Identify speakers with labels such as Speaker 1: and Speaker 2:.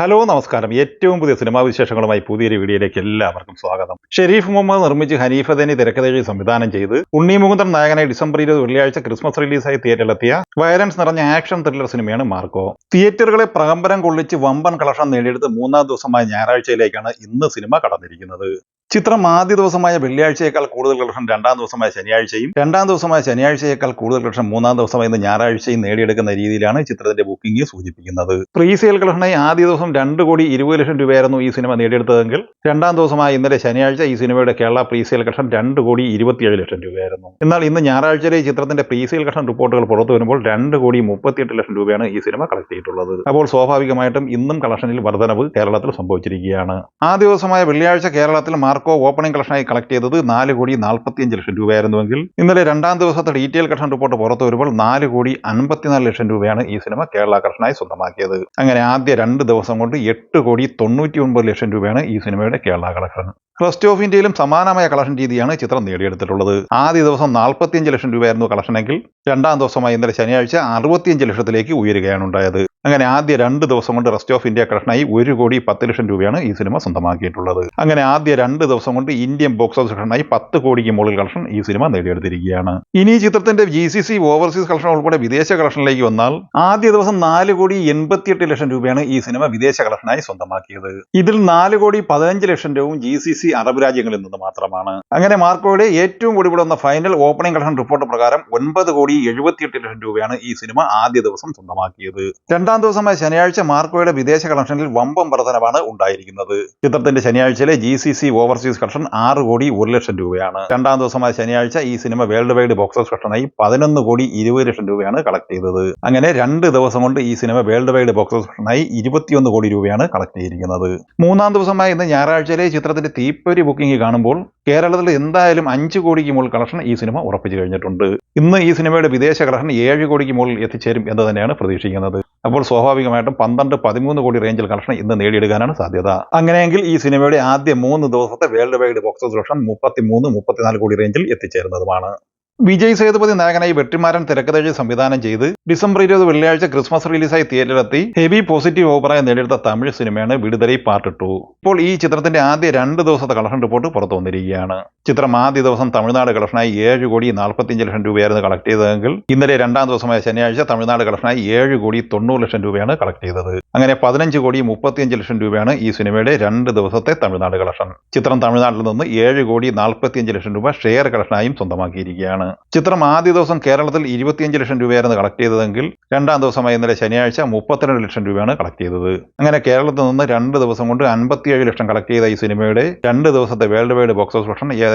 Speaker 1: Hello നമസ്കാരം. ഏറ്റവും പുതിയ സിനിമാ വിശേഷങ്ങളുമായി പുതിയൊരു വീഡിയോയിലേക്ക് എല്ലാവർക്കും സ്വാഗതം. ഷെരീഫ് മുഹമ്മദ് നിർമ്മിച്ച് ഹനീഫദനി തിരക്കഥയിൽ സംവിധാനം ചെയ്ത് ഉണ്ണി മുകുന്ദൻ നായകനായി ഡിസംബർ ഇരുപത് വെള്ളിയാഴ്ച ക്രിസ്മസ് റിലീസായി തിയേറ്ററിലെത്തിയ വയലൻസ് നിറഞ്ഞ ആക്ഷൻ ത്രില്ലർ സിനിമയാണ് മാർക്കോ. തിയേറ്ററുകളെ പ്രകമ്പനം കൊള്ളിച്ച് വമ്പൻ കളക്ഷൻ നേടിയെടുത്ത് മൂന്നാം ദിവസമായ ഞായറാഴ്ചയിലേക്കാണ് ഇന്ന് സിനിമ കടന്നിരിക്കുന്നത്. ചിത്രം ആദ്യ ദിവസമായ വെള്ളിയാഴ്ചയേക്കാൾ കൂടുതൽ കളക്ഷൻ രണ്ടാം ദിവസമായ ശനിയാഴ്ചയും രണ്ടാം ദിവസമായ ശനിയാഴ്ചയേക്കാൾ കൂടുതൽ കളക്ഷൻ മൂന്നാം ദിവസമായ ഞായറാഴ്ചയും നേടിയെടുക്കുന്ന രീതിയിലാണ് ചിത്രത്തിന്റെ ബുക്കിംഗ് സൂചിപ്പിക്കുന്നത്. പ്രീ സെയിൽ കളക്ഷനായി ആദ്യ ദിവസം രണ്ട് കോടി ഇരുപത് ലക്ഷം രൂപയായിരുന്നു ഈ സിനിമ നേടിയെടുത്തതെങ്കിൽ രണ്ടാം ദിവസമായ ഇന്നലെ ശനിയാഴ്ച ഈ സിനിമയുടെ കേരള പ്രീ സെയിൽ കളക്ഷൻ രണ്ട് കോടി ഇരുപത്തിയേഴ് ലക്ഷം രൂപയായിരുന്നു. എന്നാൽ ഇന്ന് ഞായറാഴ്ചയിലെ ചിത്രത്തിന്റെ പ്രീ സെയിൽ കളക്ഷൻ റിപ്പോർട്ടുകൾ പുറത്തു വരുമ്പോൾ രണ്ട് കോടി മുപ്പത്തിയെട്ട് ലക്ഷം രൂപയാണ് ഈ സിനിമ കളക്ട് ചെയ്തിട്ടുള്ളത്. അപ്പോൾ സ്വാഭാവികമായിട്ടും ഇന്നും കളക്ഷനിൽ വർധനവ് കേരളത്തിൽ സംഭവിച്ചിരിക്കുകയാണ്. ആ ദിവസമായ വെള്ളിയാഴ്ച കേരളത്തിൽ മാർക്കോ ഓപ്പണിംഗ് കളക്ഷനായി കളക്ട് ചെയ്തത് നാല് കോടി നാൽപ്പത്തിയഞ്ച് ലക്ഷം രൂപയായിരുന്നുവെങ്കിൽ ഇന്നലെ രണ്ടാം ദിവസത്തെ ഡീറ്റെയിൽ കളക്ഷൻ റിപ്പോർട്ട് പുറത്തു വരുമ്പോൾ നാല് കോടി അൻപത്തിനാല് ലക്ഷം രൂപയാണ് ഈ സിനിമ കേരള കളക്ഷനായി സ്വന്തമാക്കിയത്. അങ്ങനെ ആദ്യ രണ്ട് ദിവസം കൊണ്ട് എട്ട് കോടി തൊണ്ണൂറ്റി ഒൻപത് ലക്ഷം രൂപയാണ് ഈ സിനിമയുടെ കേരള കളക്ഷൻ. റെസ്റ്റ് ഓഫ് ഇന്ത്യയിലും സമാനമായ കളക്ഷൻ രീതിയാണ് ചിത്രം നേടിയെടുത്തിട്ടുള്ളത്. ആദ്യ ദിവസം നാൽപ്പത്തിയഞ്ച് ലക്ഷം രൂപയായിരുന്നു കളക്ഷനെങ്കിൽ രണ്ടാം ദിവസമായി ഇന്നലെ ശനിയാഴ്ച അറുപത്തിയഞ്ച് ലക്ഷത്തിലേക്ക് ഉയരുകയാണ് ഉണ്ടായത്. അങ്ങനെ ആദ്യ രണ്ട് ദിവസം കൊണ്ട് റെസ്റ്റ് ഓഫ് ഇന്ത്യ കളക്ഷനായി ഒരു കോടി പത്ത് ലക്ഷം രൂപയാണ് ഈ സിനിമ സ്വന്തമാക്കിയിട്ടുള്ളത്. അങ്ങനെ ആദ്യ രണ്ട് ദിവസം കൊണ്ട് ഇന്ത്യൻ ബോക്സ് ഓഫീസ് കളക്ഷനായി പത്ത് കോടിക്ക് മുകളിൽ കളക്ഷൻ ഈ സിനിമ നേടിയെടുത്തിരിക്കുകയാണ്. ഇനി ചിത്രത്തിന്റെ G C C overseas collection ഉൾപ്പെടെ വിദേശ കളക്ഷനിലേക്ക് വന്നാൽ ആദ്യ ദിവസം നാല് കോടി എൺപത്തിയെട്ട് ലക്ഷം രൂപയാണ് ഈ സിനിമ വിദേശ കളക്ഷനായി സ്വന്തമാക്കിയത്. ഇതിൽ നാല് കോടി പതിനഞ്ച് ലക്ഷം രൂപയും ജി സി സി അറബ് രാജ്യങ്ങളിൽ നിന്ന് മാത്രമാണ്. അങ്ങനെ മാർക്കോയുടെ ഏറ്റവും കൂടി വന്ന ഫൈനൽ ഓപ്പണിംഗ് കളക്ഷൻ റിപ്പോർട്ട് പ്രകാരം ഒൻപത് കോടി എഴുപത്തിയെട്ട് ലക്ഷം രൂപയാണ് ഈ സിനിമ ആദ്യ ദിവസം സ്വന്തമാക്കിയത്. രണ്ടാം ദിവസമായ ശനിയാഴ്ച മാർക്കോയുടെ വിദേശ കളക്ഷനിൽ വമ്പം വർധനവാണ് ഉണ്ടായിരിക്കുന്നത്. ചിത്രത്തിന്റെ ശനിയാഴ്ചയിലെ G C C overseas collection ആറ് കോടി ഒരു ലക്ഷം രൂപയാണ്. രണ്ടാം ദിവസമായ ശനിയാഴ്ച ഈ സിനിമ വേൾഡ് വൈഡ് ബോക്സ് ഓഫീസ് കളക്ഷനായി പതിനൊന്ന് കോടി ഇരുപത് ലക്ഷം രൂപയാണ് കളക്ട് ചെയ്തത്. അങ്ങനെ രണ്ട് ദിവസം കൊണ്ട് ഈ സിനിമ വേൾഡ് വൈഡ് ബോക്സ് ഓഫീസ് കളക്ഷനായി ഇരുപത്തിയൊന്ന് കോടി രൂപയാണ് കളക്ട് ചെയ്തിരിക്കുന്നത്. മൂന്നാം ദിവസമായ ഇന്ന് ഞായറാഴ്ചയിലെ ചിത്രത്തിന്റെ തീപ്പൊരി ബുക്കിംഗ് കാണുമ്പോൾ കേരളത്തിൽ എന്തായാലും അഞ്ച് കോടിക്ക് മുകളിൽ കളക്ഷൻ ഈ സിനിമ ഉറപ്പിച്ചു കഴിഞ്ഞിട്ടുണ്ട്. ഇന്ന് ഈ സിനിമയുടെ വിദേശ കളക്ഷൻ ഏഴ് കോടിക്ക് മുകളിൽ എത്തിച്ചേരും എന്ന് തന്നെയാണ് പ്രതീക്ഷിക്കുന്നത്. അപ്പോൾ സ്വാഭാവികമായിട്ടും പന്ത്രണ്ട് പതിമൂന്ന് കോടി റേഞ്ചിൽ കളക്ഷൻ ഇന്ന് നേടിയെടുക്കാനാണ് സാധ്യത. അങ്ങനെയെങ്കിൽ ഈ സിനിമയുടെ ആദ്യ മൂന്ന് ദിവസത്തെ വേൾഡ് വൈഡ് ബോക്സ് കളക്ഷൻ മുപ്പത്തിമൂന്ന് മുപ്പത്തിനാല് കോടി റേഞ്ചിൽ എത്തിച്ചേരുന്നതുമാണ് വിജയ് സേതുപതി നായകനായി വെട്ടിമാരൻ തിരക്കഥഴി സംവിധാനം ചെയ്ത് ഡിസംബർ ഇരുപത് വെള്ളിയാഴ്ച ക്രിസ്മസ് റിലീസായി തിയേറ്ററിലെത്തി ഹെവി പോസിറ്റീവ് ഓപ്പറായി നേടിയെടുത്ത തമിഴ് സിനിമയാണ് വിടുതലൈ പാർട്ട് ടു ഇപ്പോൾ ഈ ചിത്രത്തിന്റെ ആദ്യ രണ്ട് ദിവസത്തെ കളക്ഷൻ റിപ്പോർട്ട് പുറത്തു വന്നിരിക്കുകയാണ്. ചിത്രം ആദ്യ ദിവസം തമിഴ്നാട് കളക്ഷനായി ഏഴ് കോടി നാൽപ്പത്തിയഞ്ച് ലക്ഷം രൂപയായിരുന്നു കളക്ട് ചെയ്തതെങ്കിൽ ഇന്നലെ രണ്ടാം ദിവസമായ ശനിയാഴ്ച തമിഴ്നാട് കളക്ഷനായി ഏഴ് കോടി തൊണ്ണൂറ് ലക്ഷം രൂപയാണ് കളക്ട് ചെയ്തത്. അങ്ങനെ പതിനഞ്ച് കോടി മുപ്പത്തിയഞ്ച് ലക്ഷം രൂപയാണ് ഈ സിനിമയുടെ രണ്ട് ദിവസത്തെ തമിഴ്നാട് കളക്ഷൻ. ചിത്രം തമിഴ്നാട്ടിൽ നിന്ന് ഏഴ് കോടി നാൽപ്പത്തിയഞ്ച് ലക്ഷം രൂപ ഷെയർ കളക്ഷനായും സ്വന്തമാക്കിയിരിക്കുകയാണ്. ചിത്രം ആദ്യ ദിവസം കേരളത്തിൽ ഇരുപത്തിയഞ്ച് ലക്ഷം രൂപയായിരുന്നു കളക്ട് ചെയ്തതെങ്കിൽ രണ്ടാം ദിവസമായ ഇന്നലെ ശനിയാഴ്ച മുപ്പത്തിരണ്ട് ലക്ഷം രൂപയാണ് കളക്ട് ചെയ്തത്. അങ്ങനെ കേരളത്തിൽ നിന്ന് രണ്ട് ദിവസം കൊണ്ട് അൻപത്തിയേഴ് ലക്ഷം കളക്ട് ചെയ്ത ഈ സിനിമയുടെ രണ്ട് ദിവസത്തെ world wide box office collection